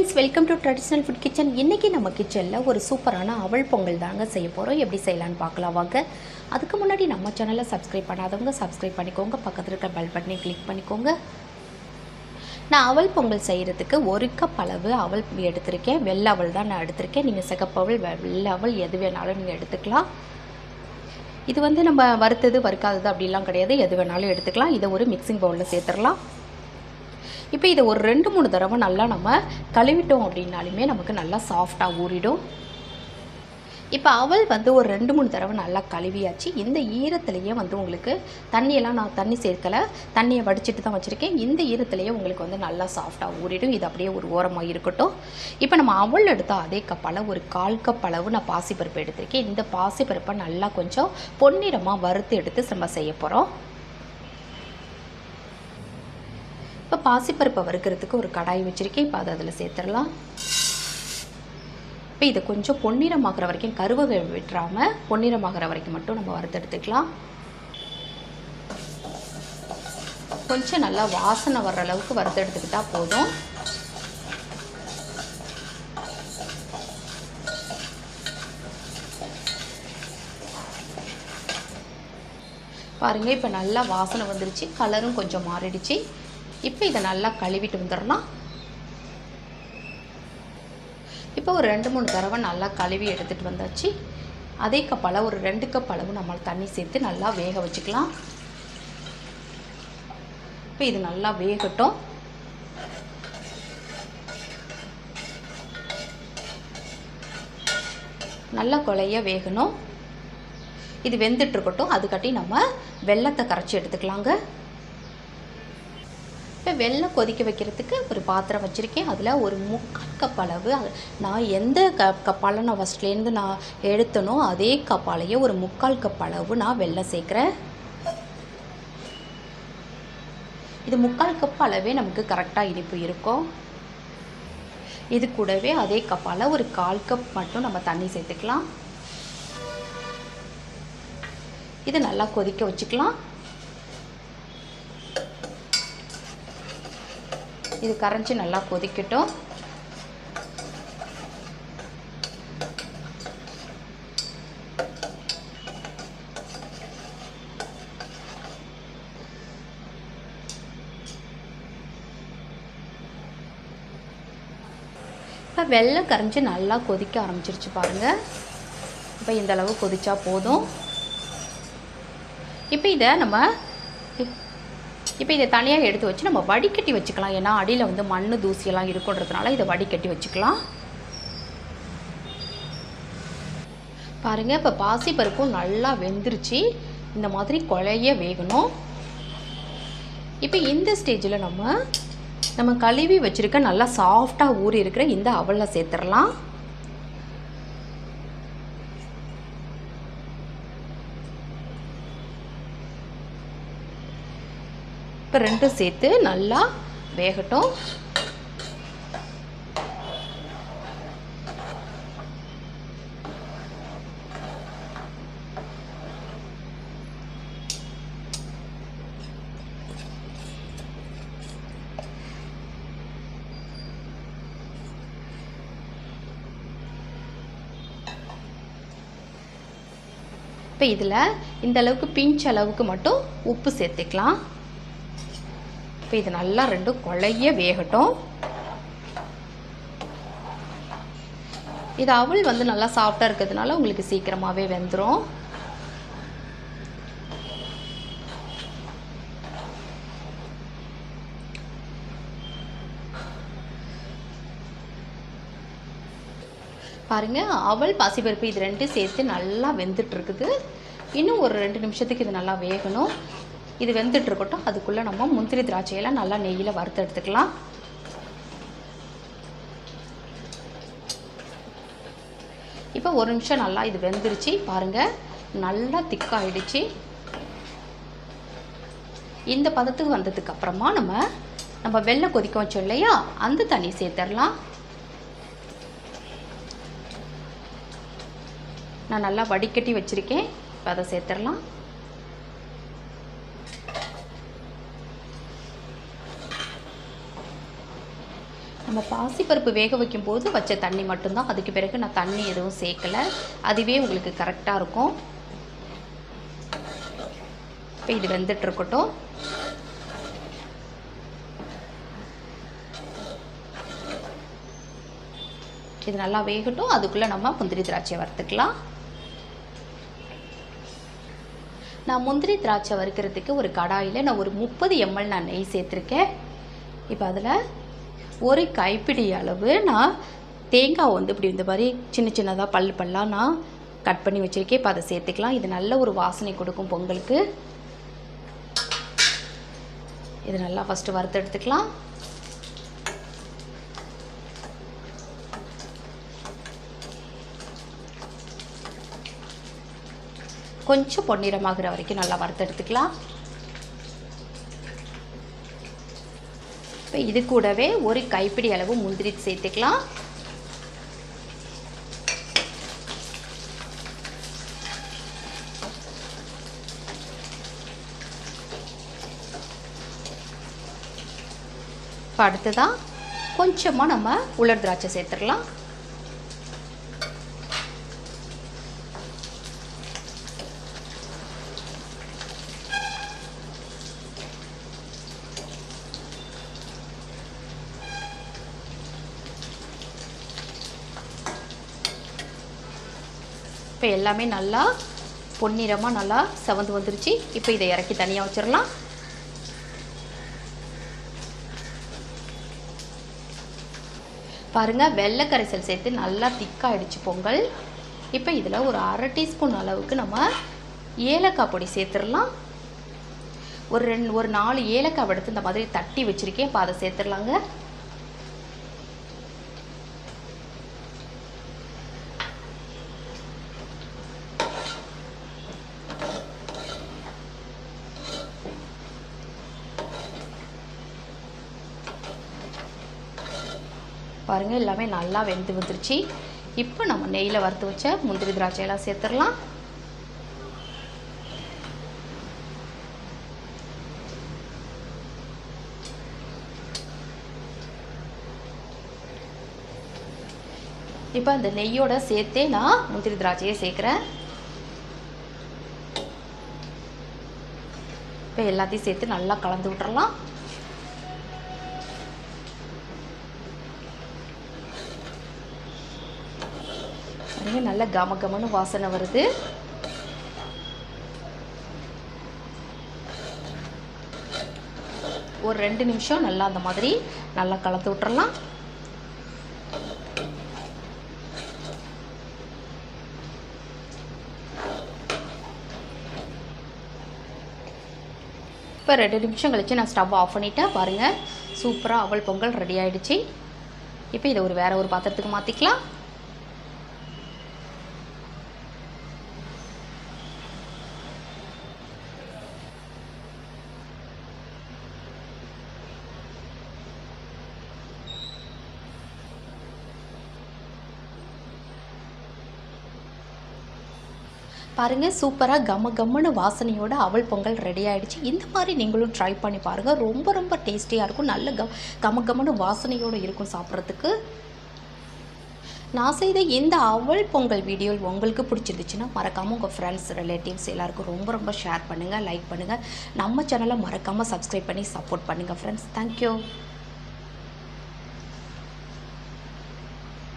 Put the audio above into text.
Friends welcome to traditional food kitchen இன்றைக்கி நம்ம கிச்சனில் ஒரு சூப்பரான அவள் பொங்கல் தாங்க செய்ய போகிறோம் எப்படி செய்யலான்னு பார்க்கலாம் வாங்க. அதுக்கு முன்னாடி நம்ம சேனலை சப்ஸ்கிரைப் பண்ணாதவங்க சப்ஸ்கிரைப் பண்ணிக்கோங்க. பக்கத்தில் இருக்க பெல் பட்டனை கிளிக் பண்ணிக்கோங்க. நான் அவல் பொங்கல் செய்கிறதுக்கு ஒரு கப் அளவு அவல் எடுத்திருக்கேன். வெள்ளை அவல் தான் நான் எடுத்திருக்கேன். நீங்கள் சிகப்பவல் வெ- வெள்ளை அவல் எது வேணாலும் நீங்கள் எடுத்துக்கலாம். இது வந்து நம்ம வறுத்தது வறுக்காதது அப்படிலாம் கிடையாது. எது வேணாலும் எடுத்துக்கலாம். இதை ஒரு மிக்சிங் பவுலில் சேர்த்துடலாம். இப்போ இதை ஒரு ரெண்டு மூணு தடவை நல்லா நம்ம கழுவிட்டோம் அப்படின்னாலுமே நமக்கு நல்லா சாஃப்டாக ஊறிடும். இப்போ அவள் வந்து ஒரு ரெண்டு மூணு தடவை நல்லா கழுவியாச்சு. இந்த ஈரத்துலேயே வந்து உங்களுக்கு தண்ணியெல்லாம் நான் தண்ணி சேர்க்கலை. தண்ணியை வடிச்சிட்டு தான் வச்சுருக்கேன். இந்த ஈரத்துலேயே உங்களுக்கு வந்து நல்லா சாஃப்டாக ஊறிடும். இது அப்படியே ஒரு ஓரமாக இருக்கட்டும். இப்போ நம்ம அவள் எடுத்த அதே கப்பால் ஒரு கால் கப் அளவு நான் பாசிப்பருப்பு எடுத்திருக்கேன். இந்த பாசிப்பருப்பை நல்லா கொஞ்சம் பொன்னிறமாக வறுத்து எடுத்து நம்ம செய்ய போகிறோம் இப்போ பாசிப்பருப்பை வறுக்கிறதுக்கு ஒரு கடாய் வச்சுருக்கேன். இப்போ அதை அதில் சேர்த்துடலாம். இப்போ இதை கொஞ்சம் பொன்னிறமாகிற வரைக்கும் கருவகை விட்டுறாமல் பொன்னிறமாகிற வரைக்கும் மட்டும் நம்ம வறுத்தெடுத்துக்கலாம் கொஞ்சம் நல்லா வாசனை வர்ற அளவுக்கு வறுத்தெடுத்துக்கிட்டால் போதும். பாருங்க இப்போ நல்லா வாசனை வந்துருச்சு. கலரும் கொஞ்சம் மாறிடுச்சு. இப்போ இதை நல்லா கழுவிட்டு வந்துடலாம். இப்போ ஒரு ரெண்டு மூணு தடவை நல்லா கழுவி எடுத்துகிட்டு வந்தாச்சு. அதே கப் அளவு ஒரு ரெண்டு கப் அளவு நம்ம தண்ணி சேர்த்து நல்லா வேக வச்சுக்கலாம். இப்போ இது நல்லா வேகட்டும். நல்லா கொலைய வேகணும். இது வெந்துட்டு இருக்கட்டும். அதுக்காட்டி நம்ம வெள்ளத்தை கரைச்சி எடுத்துக்கலாங்க. இப்போ வெள்ளம் கொதிக்க வைக்கிறதுக்கு ஒரு பாத்திரம் வச்சுருக்கேன். அதில் ஒரு முக்கால் கப் அளவு. நான் எந்த க கப்பால் நான் ஃபஸ்ட்லேருந்து நான் எடுத்தனோ அதே கப்பாலேயே ஒரு முக்கால் கப் அளவு நான் வெள்ளம் சேர்க்குறேன். இது முக்கால் கப் அளவே நமக்கு கரெக்டாக இனிப்பு இருக்கும். இது கூடவே அதே கப்பால் ஒரு கால் கப் மட்டும் நம்ம தண்ணி சேர்த்துக்கலாம். இது நல்லா கொதிக்க வச்சுக்கலாம். இது கரைஞ்சி நல்லா கொதிக்கட்டும். இப்போ வெள்ளம் கரைஞ்சி நல்லா கொதிக்க ஆரம்பிச்சிருச்சு பாருங்கள் இப்போ இந்த அளவு கொதிச்சா போதும். இப்போ இதை நம்ம இப்போ இதை தனியாக எடுத்து வச்சு நம்ம வடிகட்டி வச்சுக்கலாம். ஏன்னா அடியில் வந்து மண் தூசியெல்லாம் இருக்குன்றதுனால இதை வடிகட்டி வச்சுக்கலாம். பாருங்கள் இப்போ பாசிப்பருப்பும் நல்லா வெந்துருச்சு. இந்த மாதிரி குழைய வேகணும். இப்போ இந்த ஸ்டேஜில் நம்ம நம்ம கழுவி வச்சுருக்க நல்லா சாஃப்டாக ஊறி இருக்கிற இந்த அவலை சேர்த்துடலாம். இப்போ ரெண்டும் சேர்த்து நல்லா வேகட்டும். இப்போ இதில் இந்த அளவுக்கு பிஞ்ச் அளவுக்கு மட்டும் உப்பு சேர்த்துக்கலாம். இப்போ இது நல்லா ரெண்டும் குழைய வேகட்டும். இது அவள் வந்து நல்லா சாஃப்டாக இருக்கிறதுனால உங்களுக்கு சீக்கிரமாகவே வெந்துடும் பாருங்க அவள் பாசிப்பருப்பு இது ரெண்டும் சேர்த்து நல்லா வெந்துட்டு இருக்குது. இன்னும் ஒரு ரெண்டு நிமிஷத்துக்கு இது நல்லா வேகணும். இது வெந்துட்டு இருக்கட்டும். அதுக்குள்ளே நம்ம முந்திரி திராட்சையெல்லாம் நல்லா நெய்யில் வறுத்து எடுத்துக்கலாம். இப்போ ஒரு நிமிஷம் நல்லா இது வெந்துருச்சு. பாருங்கள் நல்லா திக்காயிடுச்சு. இந்த பதத்துக்கு வந்ததுக்கு அப்புறமா நம்ம நம்ம வெள்ளை கொதிக்க வச்சோம் இல்லையா? அந்த தண்ணி சேர்த்துடலாம். நான் நல்லா வடிகட்டி வச்சுருக்கேன். இப்போ அதை சேர்த்துடலாம். நம்ம பாசிப்பருப்பு வேக வைக்கும்போது வச்ச தண்ணி மட்டும்தான். அதுக்கு பிறகு நான் தண்ணி எதுவும் சேர்க்கலை. அதுவே உங்களுக்கு கரெக்டாக இருக்கும். இப்போ இது வெந்துட்டுருக்கட்டும் இது நல்லா வேகட்டும். அதுக்குள்ளே நம்ம முந்திரி திராட்சை வறுத்துக்கலாம். நான் முந்திரி திராட்சை வறுக்கிறதுக்கு ஒரு கடாயில் நான் ஒரு முப்பது எம்எல் நான் நெய் சேர்த்துருக்கேன். இப்போ அதில் ஒரு கைப்பிடி அளவு நான் தேங்காய் வந்து இப்படி இந்த மாதிரி சின்ன சின்னதாக பல் பல்லாக நான் கட் பண்ணி வச்சுருக்கேன். இப்போ அதை சேர்த்துக்கலாம். இது நல்ல ஒரு வாசனை கொடுக்கும் பொங்கலுக்கு. இது நல்லா ஃபஸ்ட்டு வறுத்து எடுத்துக்கலாம். கொஞ்சம் பொன்னிறமாகிற வரைக்கும் நல்லா வறுத்து இப்போ இது கூடவே ஒரு கைப்பிடி அளவு முந்திரி சேர்த்துக்கலாம். இப்போ அடுத்ததான் கொஞ்சமாக நம்ம உலர் திராட்சை சேர்த்துக்கலாம் இப்போ எல்லாமே நல்லா பொன்னிறமாக நல்லா செவந்து வந்துருச்சு. இப்போ இதை இறக்கி தனியாக வச்சிடலாம். பாருங்கள் வெள்ளை கரைசல் சேர்த்து நல்லா திக்காயிடுச்சு பொங்கல். இப்போ இதில் ஒரு அரை டீஸ்பூன் அளவுக்கு நம்ம ஏலக்காய் பொடி சேர்த்துடலாம். ஒரு ரெண்டு ஒரு நாலு ஏலக்காய் எடுத்து இந்த மாதிரி தட்டி வச்சுருக்கேன். இப்போ அதை சேர்த்துடலாங்க. பாருங்கள் எல்லாமே நல்லா வெந்து வந்துருச்சு. இப்போ நம்ம நெய்யில் வறுத்து வச்ச முந்திரி திராட்சையெல்லாம் சேர்த்துடலாம். இப்போ அந்த நெய்யோட சேர்த்தே நான் முந்திரி திராட்சையை சேர்க்குறேன். இப்போ எல்லாத்தையும் சேர்த்து நல்லா கலந்து விட்டுறலாம். பாருங்க நல்ல கம கமன்னு வாசனை வருது. ஒரு ரெண்டு நிமிஷம் நல்லா அந்த மாதிரி நல்லா கலந்து விட்டுறலாம். இப்போ ரெண்டு நிமிஷம் கழிச்சு நான் ஸ்டவ் ஆஃப் பண்ணிட்டேன் பாருங்கள் சூப்பராக அவள் பொங்கல் ரெடி ஆயிடுச்சு. இப்போ இதை ஒரு வேறு ஒரு பாத்திரத்துக்கு மாற்றிக்கலாம் பாருங்கள் சூப்பராக கம கம்முன்னு வாசனையோட அவல் பொங்கல் ரெடி ஆகிடுச்சு இந்த மாதிரி நீங்களும் ட்ரை பண்ணி பாருங்கள் ரொம்ப ரொம்ப டேஸ்டியாக இருக்கும். நல்ல க கம கம்மனு வாசனையோடு இருக்கும் சாப்பிட்றதுக்கு. நான் செய்த இந்த அவல் பொங்கல் வீடியோ உங்களுக்கு பிடிச்சிருந்துச்சுன்னா மறக்காமல் உங்கள் ஃப்ரெண்ட்ஸ் ரிலேட்டிவ்ஸ் எல்லாருக்கும் ரொம்ப ரொம்ப ஷேர் பண்ணுங்கள் லைக் பண்ணுங்கள் நம்ம சேனலை மறக்காமல் சப்ஸ்கிரைப் பண்ணி சப்போர்ட் பண்ணுங்கள் ஃப்ரெண்ட்ஸ் தேங்க்யூ